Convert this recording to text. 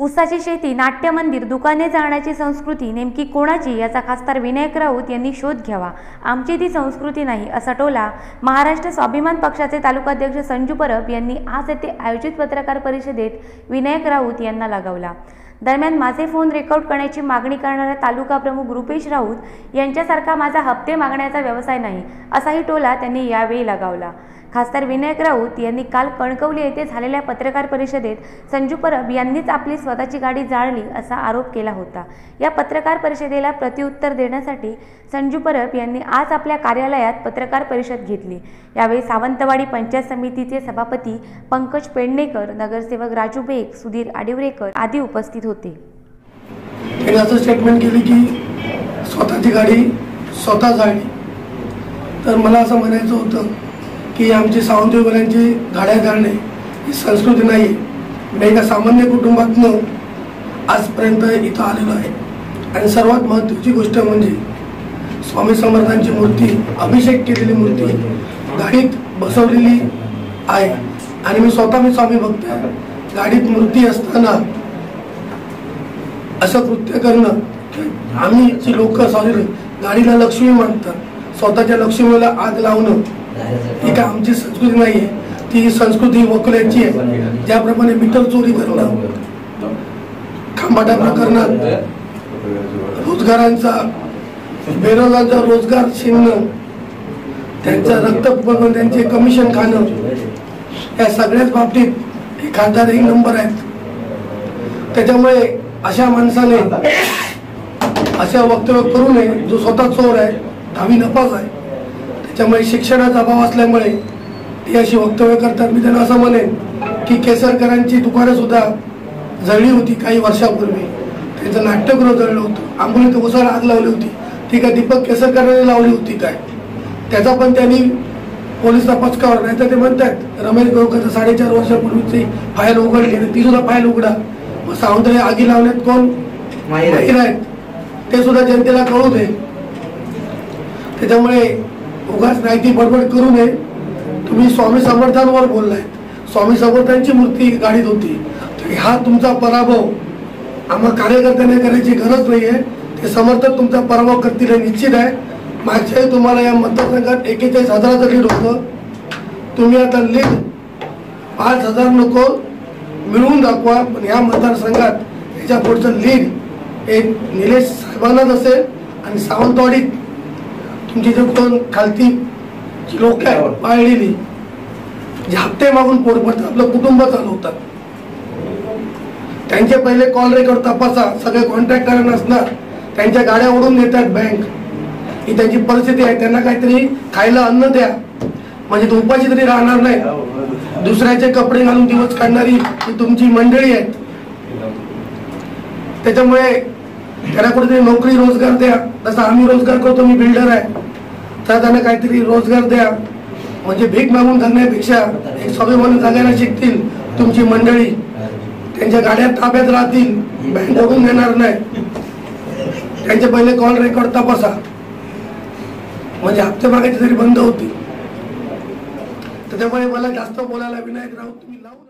उसाची शेती नाट्य मंदिर दुकाने जाण्याची संस्कृती नेमकी कोणाची याचा खासदार विनायक राऊत यांनी शोध घ्यावा. आमची ती संस्कृती नाही असा टोला महाराष्ट्र स्वाभिमान पक्षाचे तालुकाध्यक्ष संजू परब यांनी आज येथे आयोजित पत्रकार परिषदेत विनायक राऊत यांना लगावला. दरम्यान माझे फोन रेकॉर्ड करण्याची मागणी करणाऱ्या तालुका प्रमुख रुपेश राऊत यांच्यासारखा माझा हप्ते मागण्याचा व्यवसाय नाही असाही टोला त्यांनी यावेळी लगावला. खासदार विनायक राऊत यांनी काल कणकवली येथे झालेल्या पत्रकार परिषदेत संजू परब यांनीच आपली स्वतःची गाडी जाळली असा आरोप केला होता. या पत्रकार परिषदेला प्रत्युत्तर देण्यासाठी संजू परब यांनी आज आपल्या कार्यालयात पत्रकार परिषद घेतली. यावेळी सावंतवाडी पंचायत समितीचे सभापती पंकज पेडणेकर नगरसेवक राजू बेग सुधीर आडिवरेकर आदी उपस्थित होते. त्यांनी असं स्टेटमेंट केली की स्वतःची गाडी स्वतः जाळली. तर मला असं म्हणायचं होतं की आमची सावंतवाल्यांची गाड्या घालणे ही संस्कृती नाही. मी एका सामान्य कुटुंबातनं आजपर्यंत इथं आलेलो आहे. आणि सर्वात महत्त्वाची गोष्ट म्हणजे स्वामी समर्थांची मूर्ती अभिषेक केलेली मूर्ती गाडीत बसवलेली आहे. आणि मी स्वतः मी स्वामी भक्त आहे. गाडीत मूर्ती असताना असं कृत्य करणं आम्ही जी लोक सॉरी गाडीला लक्ष्मी मानतात स्वतःच्या लक्ष्मीला आग लावणं ही काय आमची संस्कृती नाही आहे ती संस्कृती वकल्याची आहे. ज्याप्रमाणे मीटर चोरी करणं खांबाटा प्रकरणात रोजगारांचा बेरोजगारांचा रोजगार छिनणं त्यांचं रक्त बघून त्यांचे कमिशन खाणं या सगळ्याच बाबतीत हे खासदार एक नंबर आहेत. त्याच्यामुळे अशा माणसाने अशा वक्तव्य करू नये जो स्वतः चोर आहे दहावी नपास आहे. त्याच्यामुळे शिक्षणाचा अभाव असल्यामुळे ती अशी वक्तव्य करतात. मी त्यांना असं म्हणेन की केसरकरांची दुकानं सुद्धा जळली होती काही वर्षापूर्वी. त्यांचं नाट्यगृह जळलं होतं. आंबोलीत उसाला आग लावली होती. ती काय दीपक केसरकरांनी लावली होती काय? त्याचा पण त्यांनी पोलीस तपास करावा. नाही तर ते म्हणतात रमेश गोळकर साडेचार वर्षापूर्वीची फाईल उघडली आणि ती सुद्धा फाईल उघडा. मग सावंतरे आगी लावण्यात कोण. माहीर आहेत. ते सुद्धा जनतेला कळू दे. त्याच्यामुळे उगाच नाही ती बडबड करू नये. तुम्ही स्वामी समर्थांवर बोललाय. स्वामी समर्थांची मूर्ती गाडीत होती. तर हा तुमचा पराभव. आम्हा कार्यकर्त्यांनी करायची गरज नाही आहे ते समर्थक तुमचा पराभव करतील हे निश्चित आहे. मागच्याही तुम्हाला या मतदारसंघात एकेचाळीस हजाराचं लीड होतं. तुम्ही आता लीड पाच हजार नको मिळवून दाखवा पण या मतदारसंघात याच्या पुढचं लीड हे निलेश साहेबांनाच असेल आणि सावंतवाडीत तुमची जे कोण खालती? लोक आहेत पाळलेली. जे हप्ते मागून पोट भरतात आपलं कुटुंब चालवतात त्यांचे पहिले कॉल रेकॉर्ड तपासा सगळे कॉन्ट्रॅक्टर नसणार त्यांच्या गाड्या ओढून देतात बँक ही त्यांची परिस्थिती आहे त्यांना काहीतरी खायला अन्न द्या. म्हणजे ते उपाशी तरी राहणार नाही. दुसऱ्याचे कपडे घालून दिवस काढणारी ही तुमची मंडळी आहेत. त्याच्यामुळे त्याला कुठेतरी नोकरी रोजगार द्या. जसं आम्ही रोजगार करतो मी बिल्डर आहे. तर त्यांना काहीतरी रोजगार द्या. म्हणजे भीक मागून जगण्यापेक्षा एक स्वाभिमान जगायला शिकतील तुमची मंडळी. त्यांच्या गाड्या ताब्यात राहतील. बँक बघून घेणार नाही. त्यांचे पहिले कॉल रेकॉर्ड तपासा. म्हणजे हप्ते मागायचे तरी बंद होतील त्याच्यामुळे मला जास्त बोलायला विनायक राऊत तुम्ही लावू